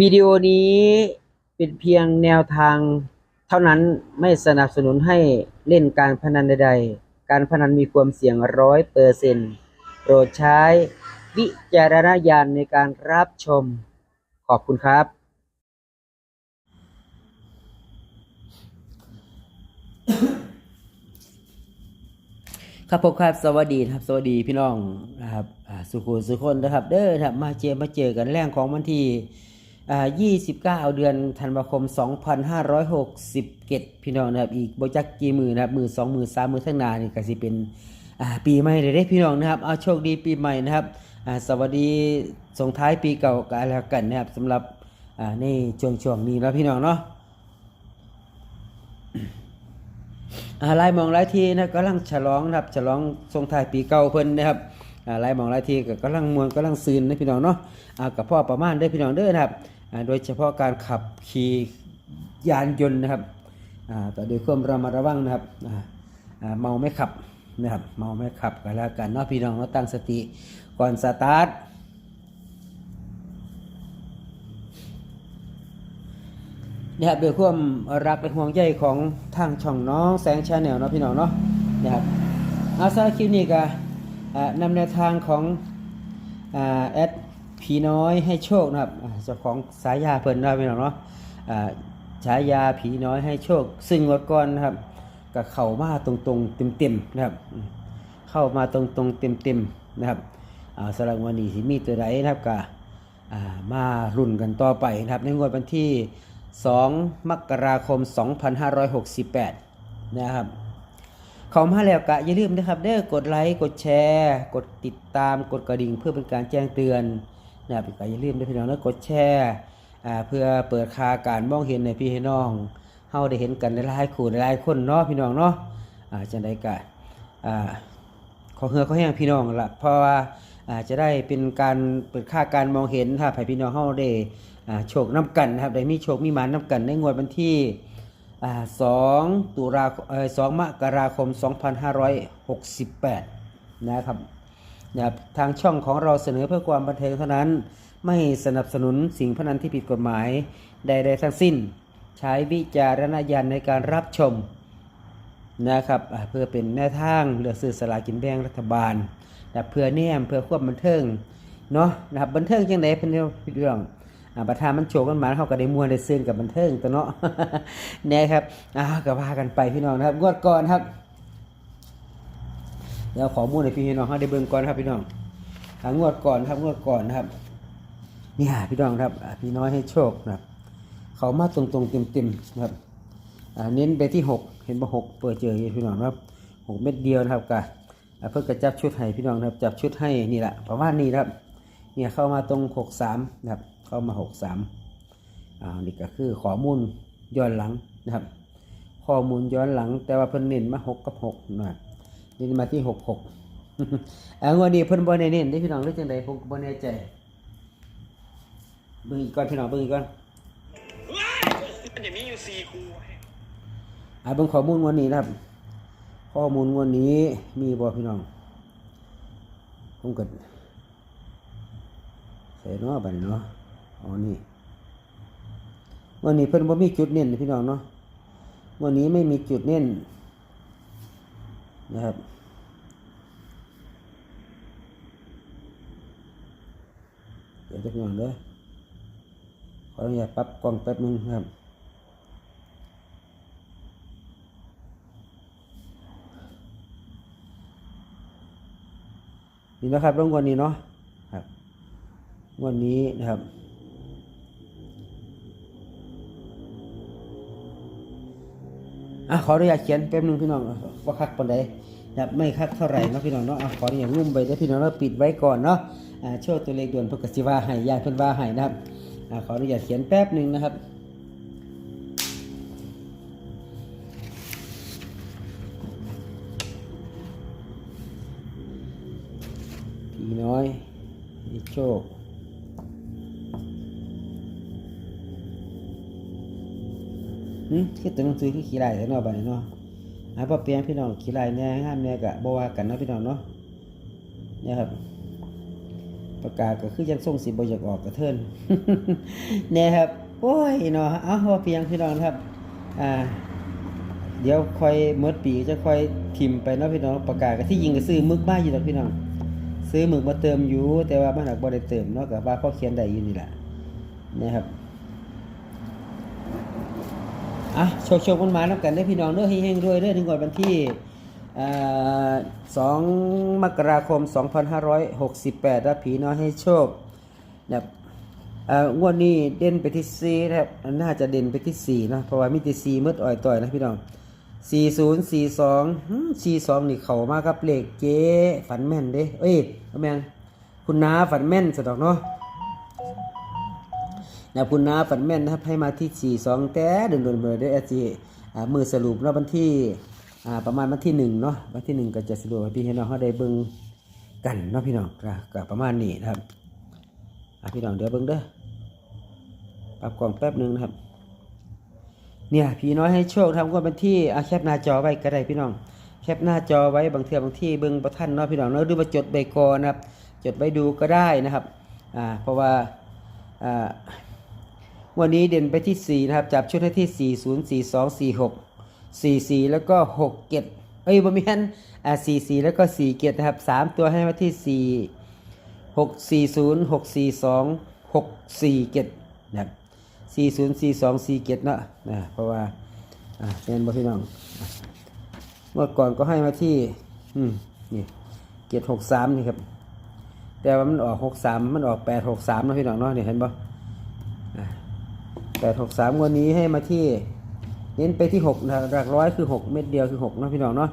วิดีโอนี้เป็นเพียงแนวทางเท่านั้นไม่สนับสนุนให้เล่นการพนันใดๆ การพนันมีความเสี่ยงร้อยเปอร์เซ็นต์โปรดใช้วิจารณญาณในการรับชม ขอบคุณครับ ครับผมครับสวัสดีครับสวัสดีพี่น้องนะครับสุขุสุขคนนะครับ เด้อครับมาเจอมาเจอกันแรงของวันที่ 29 เดือนธันวาคม 2567 พี่น้องนะครับอีกบ่จักกี่มือนะครับมือ2มือ3มือทั้งนานี่ก็สิเป็นปีใหม่เลยเด้พี่น้องนะครับเอาโชคดีปีใหม่นะครับสวัสดีส่งท้ายปีเก่ากันแล้วกันนะครับสำหรับอ่าในช่วงช่วงนี้แล้วพี่น้องเนาะอ่าหลายมองหลายทีนะกำลังฉลองนะครับฉลองส่งท้ายปีเก่าเพิ่นนะครับ หลายมองหลายทีก็กำลังมวนกำลังซืนนะพี่น้องเนาะกับพ่อประมาณเด้อพี่น้องเด้อนะครับโดยเฉพาะการขับขี่ยานยนต์นะครับต่อโดยความระมัดระวังนะครับเมาไม่ขับนะครับเมาไม่ขับกันแล้วกันเนาะพี่น้องเราตั้งสติก่อนสตาร์ทนะครับด้วยความรักและห่วงใยของทางช่องน้องแสงชาแนลเนาะพี่น้องเนาะนะครับอาซาคลิปนี้ก็ นำแนวทางของอแอดผีน้อยให้โชคนะครับเจ้าของสายยาเพิ่นเนาะพี่น้องเนาะฉายาผีน้อยให้โชค ซึ่งงวดก่อนนะครับก็เข้ามาตรงๆเต็มๆนะครับ เข้ามาตรงๆเต็มๆนะครับสำหรับวันนี้ที่มีตัวใดนะครับก็อ่ามารุ่นกันต่อไปนะครับ ในงวดวันที่ 2 มกราคม 2568 นะครับ เขามาแล้วกะอย่าลืมนะครับเด้อกดไลค์กดแชร์ กดติดตามกดกระดิ่ง เพื่อเป็นการแจ้งเตือนนะครับก็อย่าลืมด้วยพี่น้องนะกดแชร์อ่าเพื่อเปิดคาการมองเห็นในพี่ให้น้องเฮาได้เห็นกันหลายๆคู่หลายคนเนาะพี่น้องเนาะอ่าจังไดกะอ่าขอเฮือขอแห้งพี่น้องละเพราะว่าอาจะได้เป็นการเปิดค่าการมองเห็นถ้าให้พี่น้องเฮาได้โชคน้ำกันนะครับได้มีโชคมีหมานน้ำกันในงวดวันที่ อ่า2ตุลาเอ่อ2มกราคม 2568 นะครับนะครับทางช่องของเราเสนอเพื่อความบันเทิงเท่านั้น ไม่สนับสนุนสิ่งพนันที่ผิดกฎหมายใดๆทั้งสิ้น ใช้วิจารณญาณในการรับชมนะครับเพื่อเป็นแนวทางเลือกซื้อสลากกินแบ่งรัฐบาลนะเพื่อแนมเพื่อควบบันเทิงเนาะนะครับบันเทิงจังไดเป็นเรื่อง ประธานมันโชว์กันมาเขาก็ได้มวนได้ซื่นกับบันเทิงตัวเนาะนะครับอ่าก็ว่ากันไปพี่น้องนะครับงวดก่อนครับเดี๋ยวขอมูลให้พี่น้องเขาได้เบิ่งก่อนครับพี่น้องอ่างวดก่อนครับงวดก่อนนะครับนี่หาพี่น้องครับพี่น้อยให้โชคนะครับเขามาตรงๆเต็มๆนะครับอ่าเน้นไปที่หกเห็นบ่หกเปิดเจออยู่พี่น้องครับหกเม็ดเดียวนะครับกะอ่าเพิ่งกระจับชุดให้พี่น้องนะครับจับชุดให้นี่แหละประมาณนี้ครับเนี่ยเข้ามาตรงหกสามนะครับ เข้ามาหกสามอ่านี่ก็คือข้อมูลย้อนหลังนะครับ ข้อมูลย้อนหลัง แต่ว่าเพิ่นเน้นมาหกกับหกนะครับเน้นมาที่หกหกอ่างวดนี้เพิ่นบ่ได้เน้นได้พี่น้องหรือจังใดผมก็บ่แน่ใจเบิ่งอีกก่อนพี่น้องเบิ่งอีกก่อนมันจะมีอยู่สี่คูอ่าเบิ่งข้อมูลวันนี้นะครับ ข้อมูลวันนี้มีบ่พี่น้องผมก็ใส่เนาะบัดนี้เนาะ อ๋อนี่วันนี้เพิ่นบ่มีจุดเน้นพี่น้องเนาะวันนี้ไม่มีจุดเน้นนะครับเดี๋ยวจะพี่น้องเด้อขออนุญาตปรับกล้องแป๊บนึงครับนี่นะครับรางวัลนี้เนาะครับ วันนี้นะครับ อะขออนุญาตเขียนแป๊บหนึงพี่น้องว่าคักปานใดนะไม่คักเท่าไหร่เนาะพี่น้องเนาะอะขออนุญาตงุ่มไปได้พี่น้องแล้วปิดไว้ก่อนเนาะอ่าโชว์ตัวเลขด่วนเพื่อกสิว่าให้ยาเพิ่นว่าให้นะครับอ่าขออนุญาตเขียนแป๊บหนึ่งนะครับผีน้อยโชค หืมคือตัวหนังสือคือขี้ลายแต่เนาะบัดนี้เนาะหาบ่เปลี่ยนพี่น้องขี้ลายแหน่งามแหน่ก็บ่ว่ากันเนาะพี่น้องเนาะเนี่ยครับ ประกาศก็คือยังส่งสิบ่อยากออกกระเทินแน่ครับโอ้ยเนาะเอาพอเพียงพี่น้องครับ อ่า เดี๋ยวค่อยเมื่อปีจะค่อยทิมไปเนาะพี่น้องประกาศก็ที่ยิงก็ซื้อมึกบ้าอยู่ดอกพี่น้องซื้อมึกมาเติมอยู่แต่ว่ามันหักบ่ได้เติมเนาะก็ว่าพอเขียนได้อยู่นี่แหละนะครับ อะโชคโชคมันมาแล้วกันได้พี่น้องเด้อเฮงๆรวยเด้อถึงก่อนวันที่สอ่า2มกราคม 2568รับผีน้อยให้โชคนะครับอ่องวดนี้เด่นไปที่ 4 นะครับ น่าจะเด่นไปที่ 4 นะ เพราะว่ามีแต่4มืดอ่อยต่อยนะพี่น้อง 40 42หืม42 นี่เข้ามากับเลขเจ๊ฝันแม่นเด้เอ้ยเอแม่คุณน้าฝันแม่นสะดอกเนาะ นะคุณน้าฝันแม่นนะครับให้มาที่ 42 แต่เดินๆเบอร์ได้อจีอ่ามือสรุปเนาะวันที่อ่าประมาณวันที่หนึ่งเนาะวันที่หนึ่งก็จะสรุปให้พี่ให้น้องเขาได้เบิ่งกันเนาะพี่น้องก็ก็ประมาณนี้นะครับอะพี่น้องเดี๋ยวเบิ่งเด้อปรับกล่องแป๊บหนึงนะครับเนี่ยพี่น้อยให้โชคทำก็เป็นที่อาแคปหน้าจอไว้ก็ได้พี่น้อง แคปหน้าจอไว้บางเทื่อบางที่เบิ่งประท่านเนาะพี่น้องเนาะหรือว่าจดใบกอนะครับ จดไว้ดูก็ได้นะครับอ่าเพราะว่าอ่า วันนี้เด่นไปที่ 4 นะครับ จับชุดให้ที่ 4 0 4 2 4 6 4 4 แล้วก็ 6 เกตเอ้ยบ่มีอันอ่า4 4 แล้วก็ 4 เกตนะครับ 3 ตัวให้มาที่ 4 6 4 0 6 4 2 6 4เกตนะครับ4 0 4 2 4เกตเนาะนะเพราะว่า อ่าเป็นบ่พี่น้อง เมื่อก่อนก็ให้มาที่ อืม นี่เกต63 นี่ครับ แต่ว่ามันออก 63 มันออก 8 63นะพี่น้องเนาะนี่เห็นบ่ แปดหกสามวันนี้ให้มาที่เน้นไปที่หกหลักร้อยคือหกเม็ดเดียวคือหกนะพี่น้องเนาะ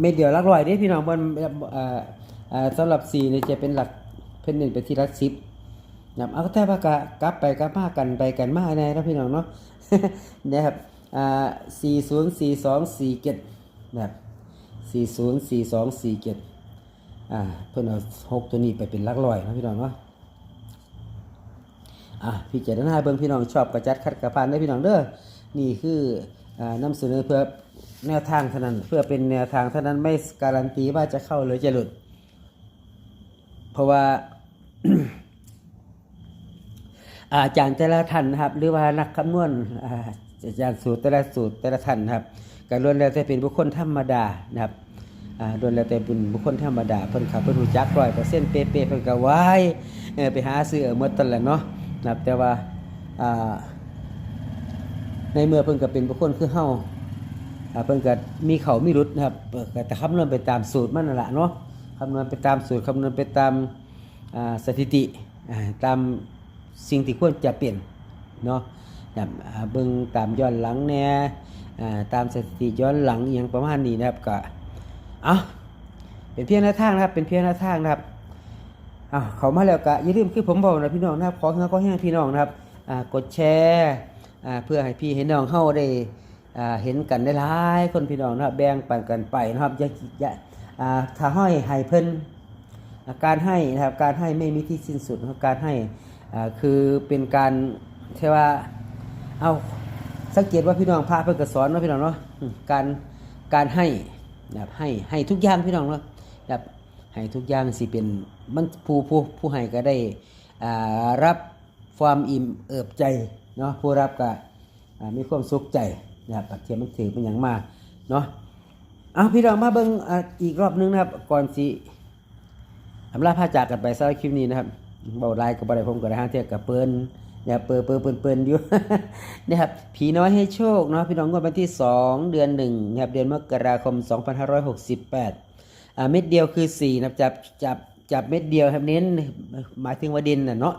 เม็ดเดียวหลักร้อยนี่พี่น้องบนอ่าอ่าสำหรับสี่เนี่ยจะเป็นหลักเพิ่นเน้นไปที่หลักสิบนะครับเอาแท้ว่ากะกลับไปกลับมากันไปกันมาแน่นะพี่น้องเนาะนะครับสี่ศูนย์สี่สองสี่เจ็ดนะครับสี่ศูนย์สี่สองสี่เจ็ดอ่าเพิ่นเอาหกตัวนี้ไปเป็นหลักร้อยนะพี่น้องเนาะ อะพี่เจารณาเบิ่งพี่น้องชอบกระจัดคัดกระพานได้พี่น้องเด้อนี่คืออ่านำเสนอเพื่อแนวทางเท่านั้นเพื่อเป็นแนวทางเท่านั้นไม่การันตีว่าจะเข้าหรือจะหลุด เพราะว่าอาจารย์แต่ละท่านนะครับ หรือว่านักคำนวณอาจารย์สูตรแต่ละสูตรแต่ละท่านนะครับก็ล้วนแล้วแต่เป็นบุคคลธรรมดานะครับอ่าล้วนแล้วแต่เป็นบุคคลธรรมดาเพิ่นขับเพิ่นรู้จักร้อยเปอร์เซ็นต์เป๊ะๆเพิ่นก็ไว้เออไปหาซื้อเอาหมดตันแหละเนาะ นะครับแต่ว่าในเมื่อเพิ่นก็เป็นบุคคลคือเฮาเพิ่นก็มีเขามีรุดนะครับกแต่คำนวณไปตามสูตรมันนั่นแหละเนาะคำนวณไปตามสูตรคำนวณไปตามสถิติตามสิ่งที่ควรจะเปลี่ยนเนาะแบบเบิ่งตามย้อนหลังแน่อ่าตามสถิติย้อนหลังอย่างประมาณนี้นะครับก็เอะเป็นเพียงแนวทางนะครับเป็นเพียงแนวทางนะครับ อ้าวเขามาแล้วก็อย่าลืมคือผมบอกนะพี่น้องนะครับขอเงินขอแห้งพี่น้องนะครับอ่ากดแชร์อ่าเพื่อให้พี่ให้น้องเฮาได้อ่าเห็นกันได้หลายคนพี่น้องนะครับแบ่งปันกันไปนะครับอย่าอย่าอ่าถ้าห้ให้เพิ่นการให้นะครับการให้ไม่มีที่สิ้นสุดการให้อ่าคือเป็นการเทว่าเอาสังเกตว่าพี่น้องพระเพิ่นก็สอนเนาพี่น้องเนาะการการให้นะครับให้ให้ทุกอย่างพี่น้องเนาะแบบให้ทุกอย่างสิเป็น มันผู้ผู้ผู้ให้ก็ได้อ่ารับความอิ่มเอิบใจเนาะผู้รับก็มีความสุขใจนะครับปัจเจียมันถือเป็นอย่างมากเนาะเอาพี่น้องมาเบิ่งอีกรอบนึงนะครับ ก่อนสิอำลาพาจากกันไปสำหรับคลิปนี้นะครับเบาไลายกับอะไรผมก็ได้ห้างเทียกับเปิ้นอย่าเปิดเปิดเปิดเปิดอยู่นะครับผีน้อยให้โชคเนาะพี่น้องงวดวันที่ 2 เดือน1นะครับเดือนมกราคม 2568อ่าเม็ดเดียวคือ4นะครับจับจับ จับเม็ดเดียวครับเน้นหมายถึงว่าเด่นนะเนาะ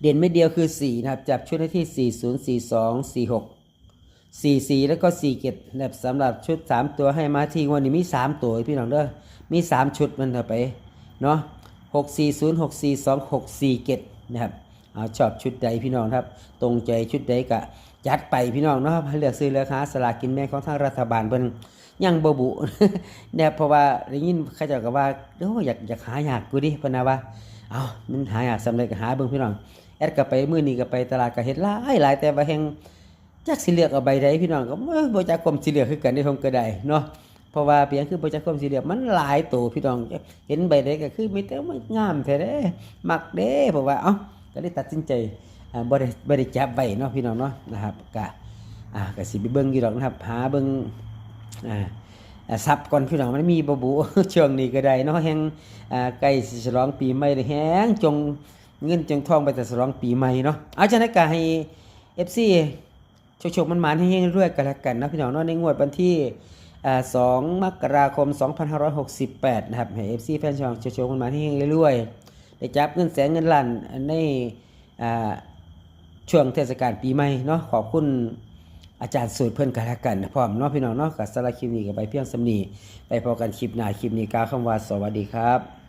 เด่นเม็ดเดียวคือ 4 นะครับ จับชุดให้ที่ 4 0 4 2 4 6 4 4 แล้วก็4เกตนะครับสำหรับชุด 3 ตัวให้มาที่วันนี้มี 3 ตัวพี่น้องเด้อมี 3 ชุดมันเอาไปเนาะ6 4 0 6 4 2 6 4เกตนะครับเอาชอบชุดใดพี่น้องครับ ตรงใจชุดใดก็จัดไปพี่น้องเนาะเลือกซื้อเลือกหาสลากกินแบ่งของทางรัฐบาลเพิ่น ยังบบุเนี่ยเพราะว่าได้ยินเขาเจ้าก็ว่าโอ้อยากอยากหาอยากกูดิพนนะว่าเอามันหาอยากสำเร็จก็หาเบิ่งพี่น้องแอดก็ไปมื้อนี้ก็ไปตลาดก็เฮ็ดหลายหลายแต่ว่าแฮงจักสิเลือกเอาใบใดพี่น้องก็บ่บ่จักกลมสิเลือกคือกันได้ผมก็ได้เนาะเพราะว่าเพียงคือบ่จักความสีเลืองมันหลายตัวพี่น้องเห็นใบใดก็คือมีแต่มันงามแท้เด้มักเด้เพราะว่าเอ้าก็ได้ตัดสินใจบ่ได้บ่ได้จับไว้เนาะพี่น้องเนาะนะครับก็อ่าก็สิไปเบิ่งอยู่ดอกนะครับหาเบิ่ง อ่าซับก่อนพี่น้องมันมีบ่บุช่วงนี้ก็ได้เนาะแฮงอ่าใกล้สิฉลองปีใหม่เลยแฮงจงเงินจงทองไปแต่ฉลองปีใหม่เนาะเอาจังได๋ก็ให้ FC โชคๆมันมาให้เฮงๆรวยๆกันละกันนะพี่น้องเนาะในงวดวันที่อ่า2มกราคม 2568 นะครับให้ FC แฟนช่องโชคๆมันมาให้เฮงๆรวยๆได้จับเงินแสนเงินล้านในช่วงเทศกาลปีใหม่เนาะขอบคุณ อาจารย์สูตรเพื่อนกันละกันพร้อมเนาะพี่น้องเนาะกับสารคลิปนี้กับไปเพียงสำนีไปพอกันคลิปหน้าคลิปนี้กาคำว่าสวัสดีครับ